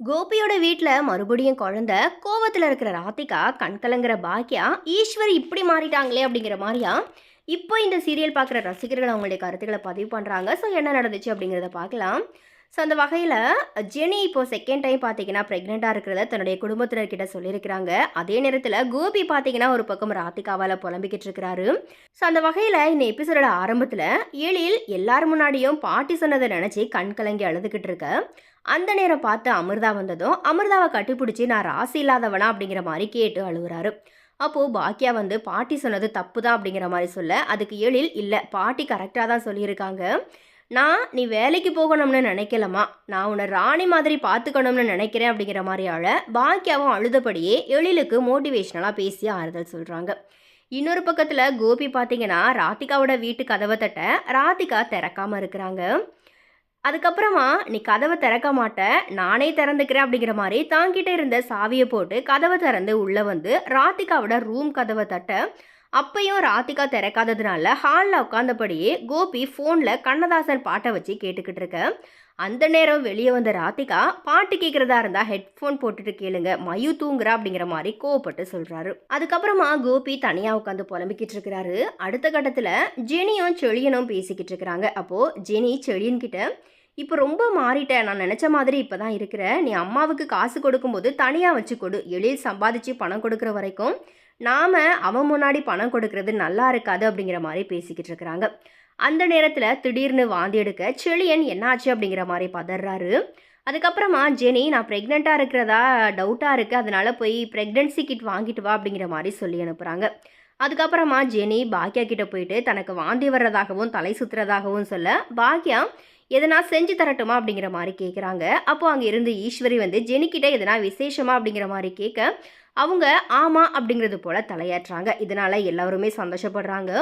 கோபியோட வீட்டில் மறுபடியும் குழந்த கோவத்தில் இருக்கிற ராதிகா கண்கலங்கிற பாக்கியா ஈஸ்வரி இப்படி மாறிட்டாங்களே அப்படிங்கிற மாதிரியா? இப்போ இந்த சீரியல் பார்க்குற ரசிகர்கள் அவங்களுடைய கருத்துக்களை பதிவு பண்ணுறாங்க ஸோ என்ன நடந்துச்சு அப்படிங்கிறத பார்க்கலாம். ஸோ அந்த வகையில் ஜெனி இப்போ செகண்ட் டைம் பார்த்தீங்கன்னா ப்ரெக்னெண்ட்டாக இருக்கிறத தன்னுடைய குடும்பத்தினர்கிட்ட சொல்லியிருக்கிறாங்க. அதே நேரத்தில் கோபி பார்த்தீங்கன்னா ஒரு பக்கம் ராதிகாவால் புலம்பிக்கிட்டு இருக்கிறாரு. ஸோ அந்த வகையில் இந்த எபிசோடோட ஆரம்பத்தில் எழில் எல்லார் முன்னாடியும் பாட்டி சொன்னதை நினச்சி கண் கலங்கி அழுதுகிட்டு இருக்க. அந்த நேரம் பார்த்து அமிர்தா வந்ததும் அமிர்தாவை கட்டிப்பிடிச்சி நான் ராசி இல்லாதவனா அப்படிங்கிற மாதிரி கேட்டு அழுகுறாரு. அப்போது பாக்கியா வந்து பாட்டி சொன்னது தப்பு தான் அப்படிங்கிற மாதிரி சொல்ல அதுக்கு எழில் இல்லை பாட்டி கரெக்டாக தான் சொல்லியிருக்காங்க. நான் நீ வேலைக்கு போகணும்னு நினைக்கலமா நான் உன்னை ராணி மாதிரி பார்த்துக்கணும்னு நினைக்கிறேன் அப்படிங்கிற மாதிரியால பாக்கியாவும் அழுதபடியே எழிலுக்கு மோட்டிவேஷ்னலாக பேசி ஆறுதல் சொல்கிறாங்க இன்னொரு பக்கத்தில் கோபி பார்த்தீங்கன்னா ராதிகாவோட வீட்டு கதவை தட்ட ராதிகா திறக்காமல் இருக்கிறாங்க. அதுக்கப்புறமா நீ கதவை திறக்க மாட்ட நானே திறந்துக்கிறேன் அப்படிங்கிற மாதிரி தாங்கிட்ட இருந்த சாவியை போட்டு கதவை திறந்து உள்ளே வந்து ராதிகாவோட ரூம் கதவை தட்ட அப்பையும் ராதிகா திறக்காததுனால ஹாலில் உட்காந்தபடியே கோபி ஃபோனில் கண்ணதாசன் பாட்டை வச்சு கேட்டுக்கிட்டு இருக்க. அந்த நேரம் வெளியே வந்த ராதிகா பாட்டு கேட்குறதா இருந்தால் ஹெட்ஃபோன் போட்டுட்டு கேளுங்க மயு தூங்குறா அப்படிங்கிற மாதிரி கோவப்பட்டு சொல்கிறாரு அதுக்கப்புறமா கோபி தனியாக உட்காந்து புலம்பிக்கிட்டு இருக்கிறாரு. அடுத்த கட்டத்தில் ஜெனியும் செழியனும் பேசிக்கிட்டு இருக்கிறாங்க. அப்போது ஜெனி செழியன்கிட்ட இப்போ ரொம்ப மாறிட்டேன் நான் நினச்ச மாதிரி இப்போ தான் இருக்கிற. நீ அம்மாவுக்கு காசு கொடுக்கும்போது தனியாக வச்சு கொடு. எளில் சம்பாதிச்சு பணம் கொடுக்குற வரைக்கும் நாம் அவன் முன்னாடி பணம் கொடுக்கறது நல்லா இருக்காது அப்படிங்கிற மாதிரி பேசிக்கிட்டு இருக்கிறாங்க. அந்த நேரத்தில் திடீர்னு வாந்தி எடுக்க செழியன் என்னாச்சு அப்படிங்கிற மாதிரி பதறாரு. அதுக்கப்புறமா ஜெனி நான் ப்ரெக்னெண்ட்டாக இருக்கிறதா? டவுட்டாக இருக்குது அதனால் போய் ப்ரெக்னென்சி கிட் வாங்கிட்டு வா அப்படிங்கிற மாதிரி சொல்லி அனுப்புகிறாங்க அதுக்கப்புறமா ஜெனி பாக்கியா கிட்டே போயிட்டு தனக்கு வாந்தி வர்றதாகவும் தலை சுற்றுறதாகவும் சொல்ல பாக்கியா எதனா செஞ்சு தரட்டுமா? அப்படிங்கிற மாதிரி கேட்குறாங்க அப்போது அங்கே இருந்து ஈஸ்வரி வந்து ஜெனிக்கிட்ட எதனா விசேஷமா? அப்படிங்கிற மாதிரி கேட்க அவங்க ஆமாம் அப்படிங்கிறது போல் தலையாட்டுறாங்க. இதனால் எல்லாருமே சந்தோஷப்படுறாங்க.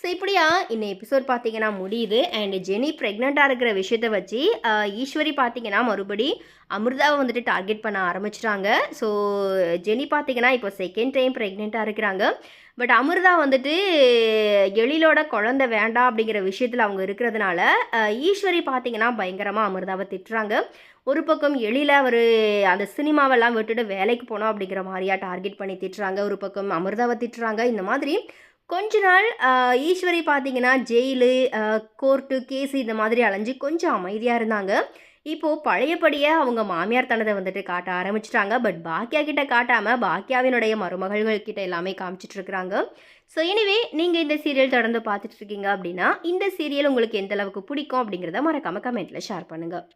ஸோ இப்படியா இந்த எபிசோட் பார்த்தீங்கன்னா முடியுது. அண்ட் ஜெனி ப்ரெக்னெண்ட்டாக இருக்கிற விஷயத்த வச்சு ஈஸ்வரி பார்த்தீங்கன்னா மறுபடி அமிர்தாவை வந்துட்டு டார்கெட் பண்ண ஆரம்பிச்சிட்டாங்க. ஸோ ஜெனி பார்த்தீங்கன்னா இப்போ செகண்ட் டைம் ப்ரெக்னெண்ட்டாக இருக்கிறாங்க. பட் அமிர்தா வந்துட்டு எழிலோட குழந்த வேண்டாம் அப்படிங்கிற விஷயத்தில் அவங்க இருக்கிறதுனால ஈஸ்வரி பார்த்தீங்கன்னா பயங்கரமாக அமிர்தாவை திட்டுறாங்க. ஒரு பக்கம் எழில அவர் அந்த சினிமாவெல்லாம் விட்டுட்டு வேலைக்கு போனோம் அப்படிங்கிற மாதிரியா டார்கெட் பண்ணி திட்டுறாங்க. ஒரு பக்கம் அமிர்தாவை திட்டுறாங்க. இந்த மாதிரி கொஞ்ச நாள் ஈஸ்வரி பார்த்தீங்கன்னா ஜெயிலு கோர்ட்டு கேஸு இந்த மாதிரி அலைஞ்சு கொஞ்சம் அமைதியாக இருந்தாங்க. இப்போது பழையபடியே அவங்க மாமியார் தனதை வந்துட்டு காட்ட ஆரம்பிச்சிட்டாங்க. பட் பாக்கியா கிட்ட காட்டாமல் பாக்கியாவினுடைய மருமகள்கள் கிட்ட எல்லாமே காமிச்சிட்ருக்குறாங்க ஸோ எனிவே நீங்கள் இந்த சீரியல் தொடர்ந்து பார்த்துட்ருக்கீங்க அப்படின்னா இந்த சீரியல் உங்களுக்கு எந்த அளவுக்கு பிடிக்கும் அப்படிங்கிறத மறக்காமல் கமெண்ட்டில் ஷேர் பண்ணுங்கள்